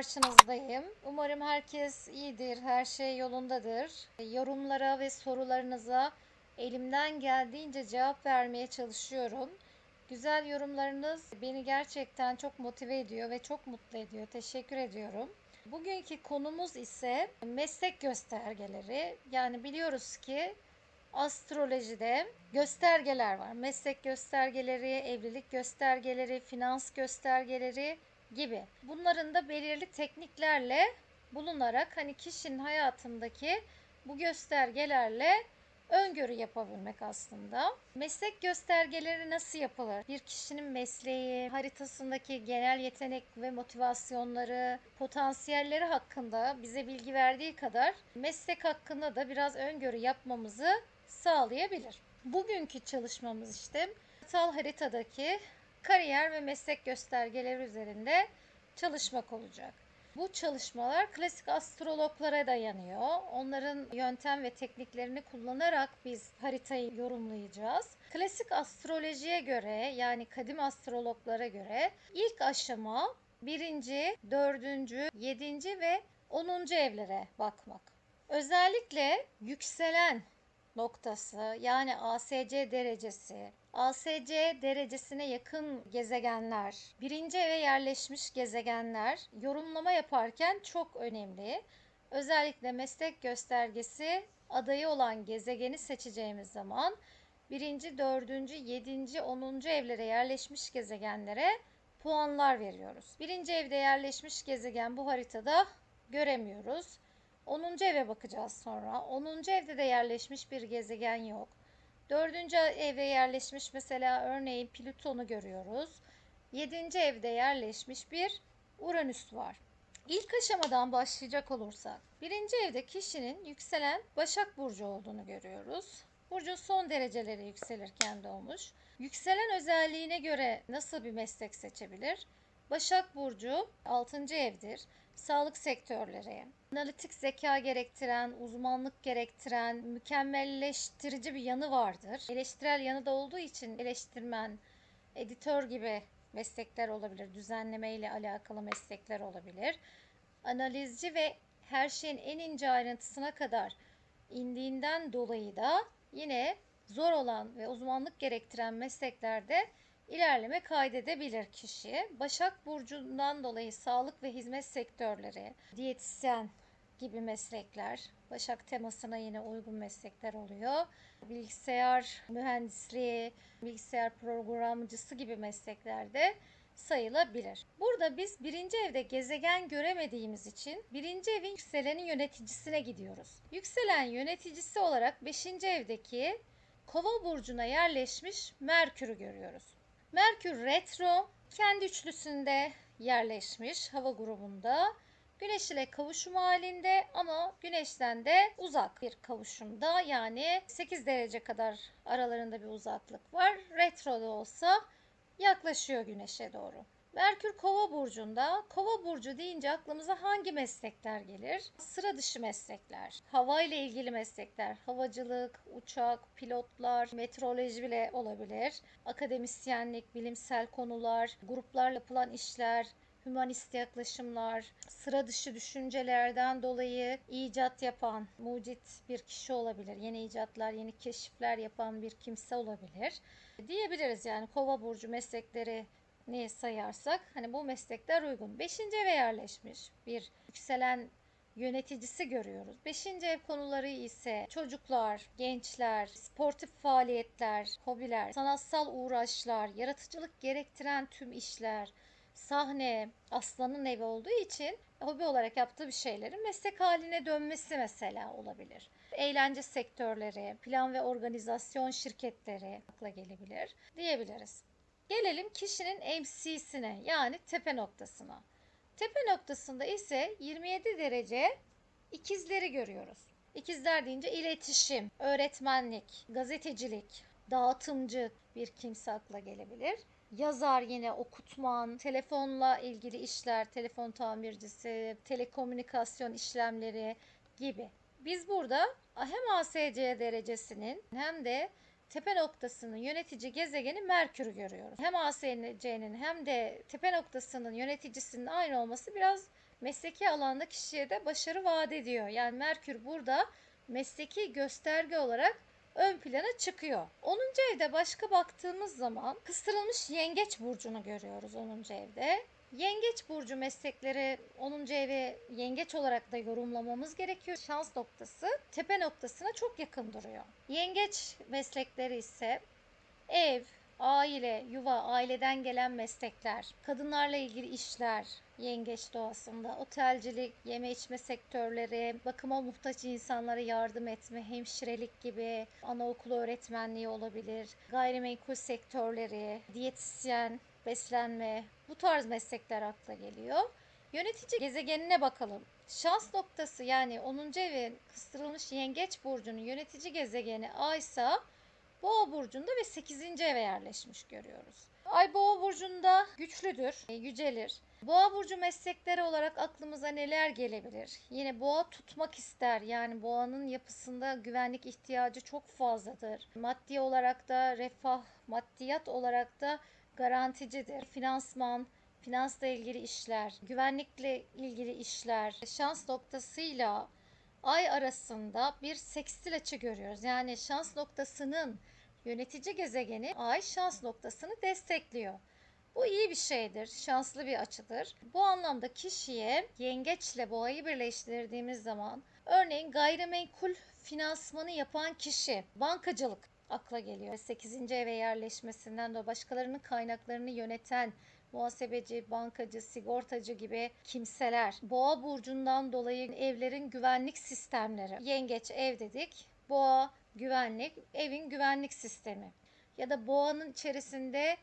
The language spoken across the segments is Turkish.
karşınızdayım. Umarım herkes iyidir, her şey yolundadır. Yorumlara ve sorularınıza elimden geldiğince cevap vermeye çalışıyorum. Güzel yorumlarınız beni gerçekten çok motive ediyor ve çok mutlu ediyor. Teşekkür ediyorum. Bugünkü konumuz ise meslek göstergeleri. Yani biliyoruz ki astrolojide göstergeler var. Meslek göstergeleri, evlilik göstergeleri, finans göstergeleri gibi. Bunların da belirli tekniklerle bulunarak hani kişinin hayatındaki bu göstergelerle öngörü yapabilmek aslında. Meslek göstergeleri nasıl yapılır? Bir kişinin mesleği, haritasındaki genel yetenek ve motivasyonları, potansiyelleri hakkında bize bilgi verdiği kadar meslek hakkında da biraz öngörü yapmamızı sağlayabilir. Bugünkü çalışmamız işte harital haritadaki kariyer ve meslek göstergeleri üzerinde çalışmak olacak. Bu çalışmalar klasik astrologlara dayanıyor. Onların yöntem ve tekniklerini kullanarak biz haritayı yorumlayacağız. Klasik astrolojiye göre yani kadim astrologlara göre ilk aşama birinci, dördüncü, yedinci ve onuncu evlere bakmak. Özellikle yükselen noktası yani ASC derecesi, ASC derecesine yakın gezegenler, birinci eve yerleşmiş gezegenler yorumlama yaparken çok önemli. Özellikle meslek göstergesi adayı olan gezegeni seçeceğimiz zaman birinci, dördüncü, yedinci, onuncu evlere yerleşmiş gezegenlere puanlar veriyoruz. Birinci evde yerleşmiş gezegen bu haritada göremiyoruz. 10. eve bakacağız sonra. 10. evde de yerleşmiş bir gezegen yok. 4. eve yerleşmiş mesela örneğin Plüton'u görüyoruz. 7. evde yerleşmiş bir Uranüs var. İlk aşamadan başlayacak olursak, birinci evde kişinin yükselen Başak Burcu olduğunu görüyoruz. Burcun son dereceleri yükselirken doğmuş. Yükselen özelliğine göre nasıl bir meslek seçebilir? Başak Burcu 6. evdir. Sağlık sektörleri, analitik zeka gerektiren, uzmanlık gerektiren, mükemmelleştirici bir yanı vardır. Eleştirel yanı da olduğu için eleştirmen, editör gibi meslekler olabilir. Düzenleme ile alakalı meslekler olabilir. Analizci ve her şeyin en ince ayrıntısına kadar indiğinden dolayı da yine zor olan ve uzmanlık gerektiren mesleklerde ilerleme kaydedebilir kişi. Başak Burcu'ndan dolayı sağlık ve hizmet sektörleri, diyetisyen gibi meslekler, Başak temasına yine uygun meslekler oluyor. Bilgisayar mühendisliği, bilgisayar programcısı gibi mesleklerde sayılabilir. Burada biz birinci evde gezegen göremediğimiz için birinci evin yükselenin yöneticisine gidiyoruz. Yükselen yöneticisi olarak beşinci evdeki Kova burcuna yerleşmiş Merkür'ü görüyoruz. Merkür retro kendi üçlüsünde yerleşmiş hava grubunda. Güneş ile kavuşum halinde ama Güneş'ten de uzak bir kavuşumda yani 8 derece kadar aralarında bir uzaklık var. Retro da olsa yaklaşıyor Güneş'e doğru. Merkür Kova burcunda. Kova burcu deyince aklımıza hangi meslekler gelir? Sıra dışı meslekler, hava ile ilgili meslekler, havacılık, uçak, pilotlar, meteoroloji bile olabilir. Akademisyenlik, bilimsel konular, gruplarla yapılan işler, hümanist yaklaşımlar, sıra dışı düşüncelerden dolayı icat yapan, mucit bir kişi olabilir. Yeni icatlar, yeni keşifler yapan bir kimse olabilir. Diyebiliriz yani Kova burcu meslekleri ne sayarsak hani bu meslekler uygun. Beşinci eve yerleşmiş bir yükselen yöneticisi görüyoruz. Beşinci ev konuları ise çocuklar, gençler, sportif faaliyetler, hobiler, sanatsal uğraşlar, yaratıcılık gerektiren tüm işler, sahne, aslanın evi olduğu için hobi olarak yaptığı bir şeylerin meslek haline dönmesi mesela olabilir. Eğlence sektörleri, plan ve organizasyon şirketleri akla gelebilir diyebiliriz. Gelelim kişinin MC'sine yani tepe noktasına. Tepe noktasında ise 27 derece ikizleri görüyoruz. İkizler deyince iletişim, öğretmenlik, gazetecilik, dağıtımcı bir kimse akla gelebilir. Yazar yine okutman, telefonla ilgili işler, telefon tamircisi, telekomünikasyon işlemleri gibi. Biz burada hem ASC derecesinin hem de tepe noktasının yönetici gezegeni Merkür'ü görüyoruz. Hem ASC'nin hem de tepe noktasının yöneticisinin aynı olması biraz mesleki alanda kişiye de başarı vaat ediyor. Yani Merkür burada mesleki gösterge olarak ön plana çıkıyor. 10. evde başka baktığımız zaman kıstırılmış yengeç burcunu görüyoruz 10. evde. Yengeç burcu meslekleri 10. evi yengeç olarak da yorumlamamız gerekiyor. Şans noktası tepe noktasına çok yakın duruyor. Yengeç meslekleri ise ev, aile, yuva, aileden gelen meslekler, kadınlarla ilgili işler, yengeç doğasında, otelcilik, yeme içme sektörleri, bakıma muhtaç insanlara yardım etme, hemşirelik gibi, anaokulu öğretmenliği olabilir, gayrimenkul sektörleri, diyetisyen, beslenme, bu tarz meslekler akla geliyor. Yönetici gezegenine bakalım. Şans noktası yani 10. evin kıstırılmış yengeç burcunun yönetici gezegeni Ay ise Boğa burcunda ve 8. eve yerleşmiş görüyoruz. Ay Boğa burcunda güçlüdür, e, yücelir. Boğa burcu meslekleri olarak aklımıza neler gelebilir? Yine boğa tutmak ister. Yani boğanın yapısında güvenlik ihtiyacı çok fazladır. Maddi olarak da refah, maddiyat olarak da garanticidir. Finansman, finansla ilgili işler, güvenlikle ilgili işler, şans noktasıyla ay arasında bir sekstil açı görüyoruz. Yani şans noktasının yönetici gezegeni ay şans noktasını destekliyor. Bu iyi bir şeydir, şanslı bir açıdır. Bu anlamda kişiye yengeçle boğayı birleştirdiğimiz zaman örneğin gayrimenkul finansmanı yapan kişi, bankacılık akla geliyor. 8. eve yerleşmesinden de başkalarının kaynaklarını yöneten muhasebeci, bankacı, sigortacı gibi kimseler. Boğa burcundan dolayı evlerin güvenlik sistemleri. Yengeç ev dedik. Boğa güvenlik, evin güvenlik sistemi. Ya da boğanın içerisinde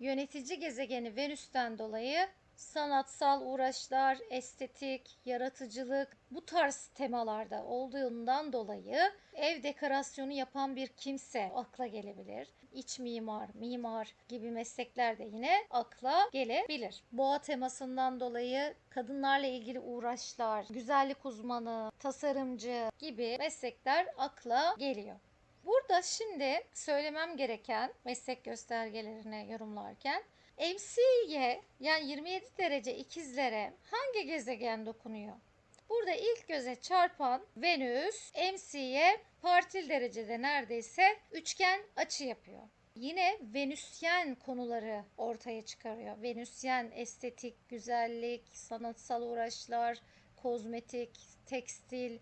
yönetici gezegeni Venüs'ten dolayı sanatsal uğraşlar, estetik, yaratıcılık bu tarz temalarda olduğundan dolayı ev dekorasyonu yapan bir kimse akla gelebilir. İç mimar, mimar gibi meslekler de yine akla gelebilir. Boğa temasından dolayı kadınlarla ilgili uğraşlar, güzellik uzmanı, tasarımcı gibi meslekler akla geliyor. Burada şimdi söylemem gereken meslek göstergelerini yorumlarken MC'ye yani 27 derece ikizlere hangi gezegen dokunuyor? Burada ilk göze çarpan Venüs MC'ye partil derecede neredeyse üçgen açı yapıyor. Yine Venüsyen konuları ortaya çıkarıyor. Venüsyen estetik, güzellik, sanatsal uğraşlar, kozmetik, tekstil,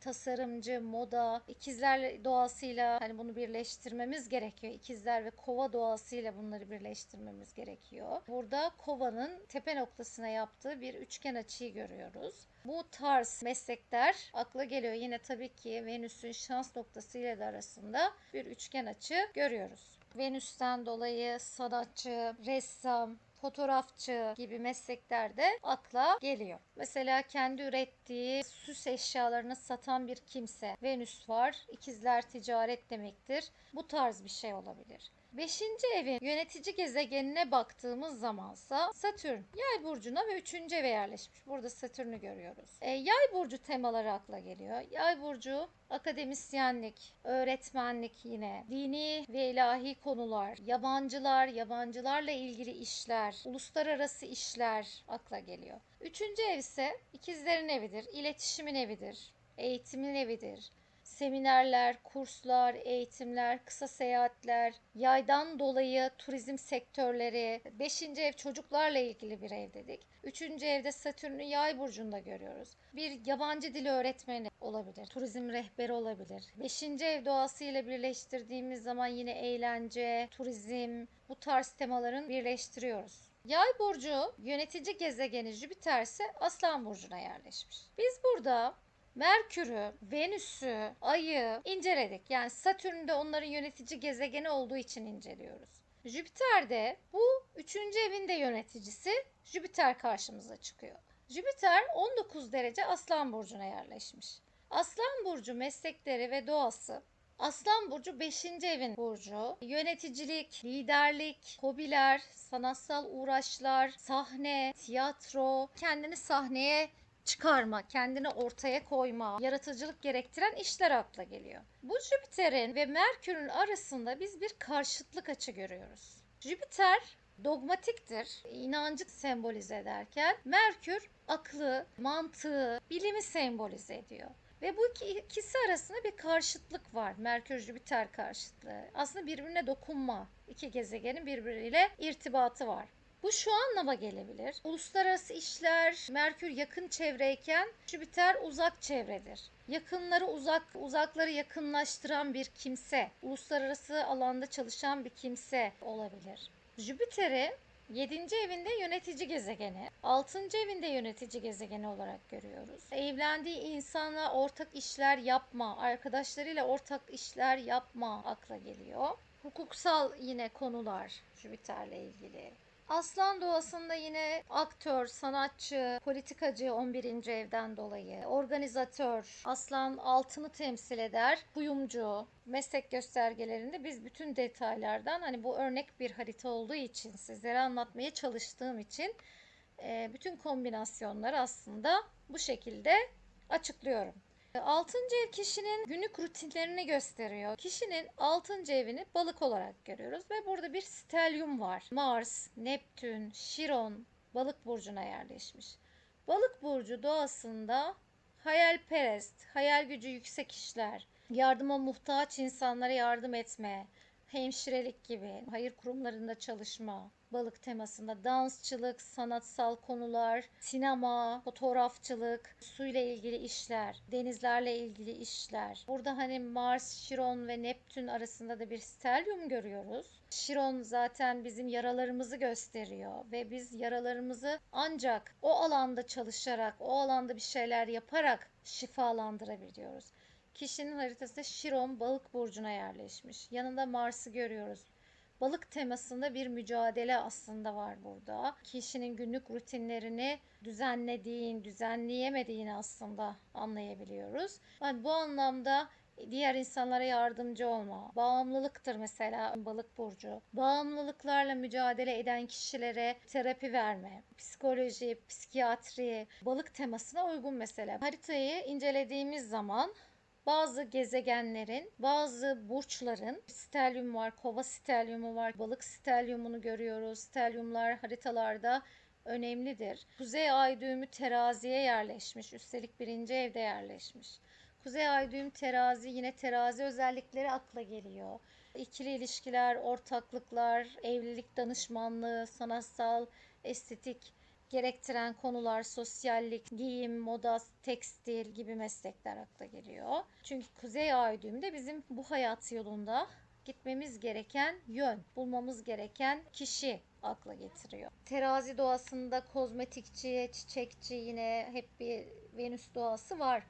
tasarımcı, moda, ikizler doğasıyla hani bunu birleştirmemiz gerekiyor. İkizler ve kova doğasıyla bunları birleştirmemiz gerekiyor. Burada kovanın tepe noktasına yaptığı bir üçgen açıyı görüyoruz. Bu tarz meslekler akla geliyor. Yine tabii ki Venüs'ün şans noktası ile de arasında bir üçgen açı görüyoruz. Venüs'ten dolayı sanatçı, ressam, fotoğrafçı gibi meslekler de akla geliyor. Mesela kendi ürettiği süs eşyalarını satan bir kimse. Venüs var. İkizler ticaret demektir. Bu tarz bir şey olabilir. Beşinci evin yönetici gezegenine baktığımız zamansa Satürn yay burcuna ve üçüncü eve yerleşmiş. Burada Satürn'ü görüyoruz. E, yay burcu temaları akla geliyor. Yay burcu akademisyenlik, öğretmenlik yine, dini ve ilahi konular, yabancılar, yabancılarla ilgili işler, uluslararası işler akla geliyor. Üçüncü ev ise ikizlerin evidir, iletişimin evidir, eğitimin evidir seminerler, kurslar, eğitimler, kısa seyahatler, yaydan dolayı turizm sektörleri, 5. ev çocuklarla ilgili bir ev dedik. 3. evde Satürn'ü yay burcunda görüyoruz. Bir yabancı dil öğretmeni olabilir, turizm rehberi olabilir. 5. ev doğasıyla birleştirdiğimiz zaman yine eğlence, turizm bu tarz temaların birleştiriyoruz. Yay burcu yönetici gezegeni Jüpiter ise Aslan burcuna yerleşmiş. Biz burada Merkür'ü, Venüs'ü, Ay'ı inceledik. Yani Satürn'de onların yönetici gezegeni olduğu için inceliyoruz. Jüpiter'de bu üçüncü evin de yöneticisi Jüpiter karşımıza çıkıyor. Jüpiter 19 derece Aslan Burcu'na yerleşmiş. Aslan Burcu meslekleri ve doğası Aslan Burcu 5. evin burcu. Yöneticilik, liderlik, hobiler, sanatsal uğraşlar, sahne, tiyatro, kendini sahneye çıkarma, kendini ortaya koyma, yaratıcılık gerektiren işler akla geliyor. Bu Jüpiter'in ve Merkür'ün arasında biz bir karşıtlık açı görüyoruz. Jüpiter dogmatiktir. İnancı sembolize ederken Merkür aklı, mantığı, bilimi sembolize ediyor. Ve bu iki- ikisi arasında bir karşıtlık var. Merkür Jüpiter karşıtlığı. Aslında birbirine dokunma. İki gezegenin birbiriyle irtibatı var. Bu şu anlama gelebilir. Uluslararası işler, Merkür yakın çevreyken Jüpiter uzak çevredir. Yakınları uzak, uzakları yakınlaştıran bir kimse, uluslararası alanda çalışan bir kimse olabilir. Jüpiter'i 7. evinde yönetici gezegeni, 6. evinde yönetici gezegeni olarak görüyoruz. Evlendiği insana ortak işler yapma, arkadaşlarıyla ortak işler yapma akla geliyor. Hukuksal yine konular Jüpiter'le ilgili. Aslan doğasında yine aktör, sanatçı, politikacı 11. evden dolayı, organizatör, aslan altını temsil eder, kuyumcu, meslek göstergelerinde biz bütün detaylardan hani bu örnek bir harita olduğu için sizlere anlatmaya çalıştığım için e, bütün kombinasyonları aslında bu şekilde açıklıyorum. Altıncı ev kişinin günlük rutinlerini gösteriyor. Kişinin altıncı evini balık olarak görüyoruz ve burada bir stelyum var. Mars, Neptün, Şiron balık burcuna yerleşmiş. Balık burcu doğasında hayalperest, hayal gücü yüksek işler, yardıma muhtaç insanlara yardım etme, hemşirelik gibi, hayır kurumlarında çalışma, balık temasında dansçılık, sanatsal konular, sinema, fotoğrafçılık, suyla ilgili işler, denizlerle ilgili işler. Burada hani Mars, Şiron ve Neptün arasında da bir stelyum görüyoruz. Şiron zaten bizim yaralarımızı gösteriyor ve biz yaralarımızı ancak o alanda çalışarak, o alanda bir şeyler yaparak şifalandırabiliyoruz. Kişinin haritasında Şiron balık burcuna yerleşmiş. Yanında Mars'ı görüyoruz. Balık temasında bir mücadele aslında var burada. Kişinin günlük rutinlerini düzenlediğin, düzenleyemediğini aslında anlayabiliyoruz. Yani bu anlamda diğer insanlara yardımcı olma, bağımlılıktır mesela balık burcu. Bağımlılıklarla mücadele eden kişilere terapi verme, psikoloji, psikiyatri, balık temasına uygun mesela. Haritayı incelediğimiz zaman bazı gezegenlerin, bazı burçların stelyum var, kova stelyumu var, balık stelyumunu görüyoruz. Stelyumlar haritalarda önemlidir. Kuzey ay düğümü teraziye yerleşmiş. Üstelik birinci evde yerleşmiş. Kuzey ay düğüm terazi yine terazi özellikleri akla geliyor. İkili ilişkiler, ortaklıklar, evlilik danışmanlığı, sanatsal, estetik gerektiren konular sosyallik, giyim, moda, tekstil gibi meslekler akla geliyor. Çünkü Kuzey Ay düğümde bizim bu hayat yolunda gitmemiz gereken yön, bulmamız gereken kişi akla getiriyor. Terazi doğasında kozmetikçi, çiçekçi yine hep bir Venüs doğası var.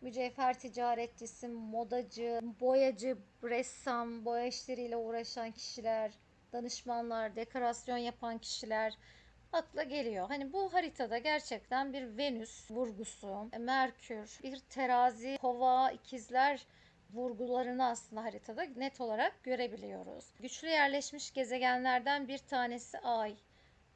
Mücevher ticaretçisi, modacı, boyacı, ressam, boya işleriyle uğraşan kişiler, danışmanlar, dekorasyon yapan kişiler, akla geliyor. Hani bu haritada gerçekten bir Venüs vurgusu, Merkür, bir terazi, kova, ikizler vurgularını aslında haritada net olarak görebiliyoruz. Güçlü yerleşmiş gezegenlerden bir tanesi Ay.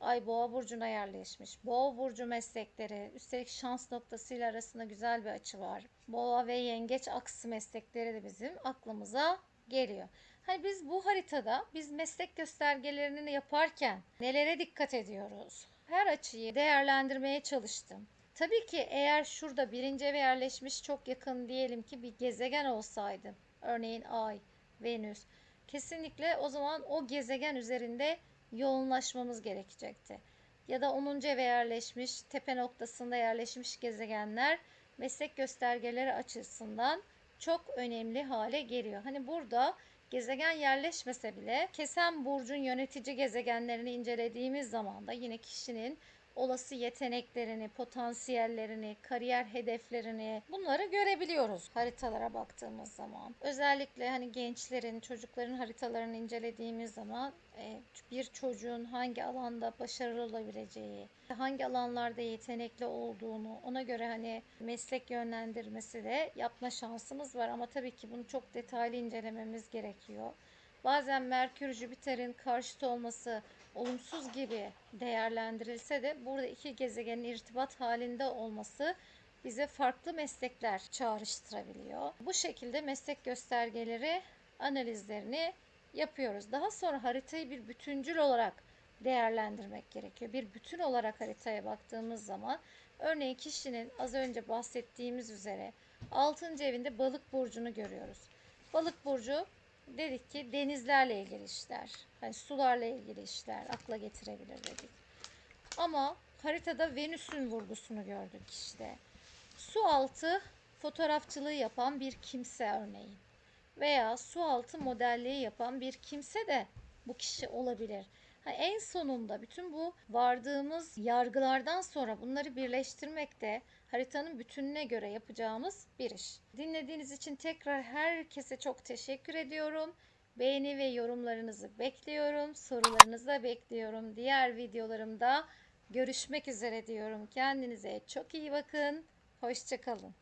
Ay Boğa burcuna yerleşmiş. Boğa burcu meslekleri, üstelik şans noktasıyla arasında güzel bir açı var. Boğa ve Yengeç aksı meslekleri de bizim aklımıza geliyor. Hani biz bu haritada biz meslek göstergelerini yaparken nelere dikkat ediyoruz? Her açıyı değerlendirmeye çalıştım. Tabii ki eğer şurada birinci eve yerleşmiş çok yakın diyelim ki bir gezegen olsaydı. Örneğin Ay, Venüs. Kesinlikle o zaman o gezegen üzerinde yoğunlaşmamız gerekecekti. Ya da 10. eve yerleşmiş, tepe noktasında yerleşmiş gezegenler meslek göstergeleri açısından çok önemli hale geliyor. Hani burada gezegen yerleşmese bile kesen burcun yönetici gezegenlerini incelediğimiz zaman da yine kişinin olası yeteneklerini, potansiyellerini, kariyer hedeflerini bunları görebiliyoruz haritalara baktığımız zaman. Özellikle hani gençlerin, çocukların haritalarını incelediğimiz zaman e, bir çocuğun hangi alanda başarılı olabileceği, hangi alanlarda yetenekli olduğunu ona göre hani meslek yönlendirmesi de yapma şansımız var ama tabii ki bunu çok detaylı incelememiz gerekiyor. Bazen Merkür Jüpiter'in karşıt olması olumsuz gibi değerlendirilse de burada iki gezegenin irtibat halinde olması bize farklı meslekler çağrıştırabiliyor. Bu şekilde meslek göstergeleri analizlerini yapıyoruz. Daha sonra haritayı bir bütüncül olarak değerlendirmek gerekiyor. Bir bütün olarak haritaya baktığımız zaman örneğin kişinin az önce bahsettiğimiz üzere 6. evinde balık burcunu görüyoruz. Balık burcu dedik ki denizlerle ilgili işler, hani sularla ilgili işler akla getirebilir dedik. Ama haritada Venüs'ün vurgusunu gördük işte. Su altı fotoğrafçılığı yapan bir kimse örneğin veya su altı modelliği yapan bir kimse de bu kişi olabilir. Ha, en sonunda bütün bu vardığımız yargılardan sonra bunları birleştirmek de haritanın bütününe göre yapacağımız bir iş. Dinlediğiniz için tekrar herkese çok teşekkür ediyorum. Beğeni ve yorumlarınızı bekliyorum. Sorularınızı da bekliyorum. Diğer videolarımda görüşmek üzere diyorum. Kendinize çok iyi bakın. Hoşçakalın.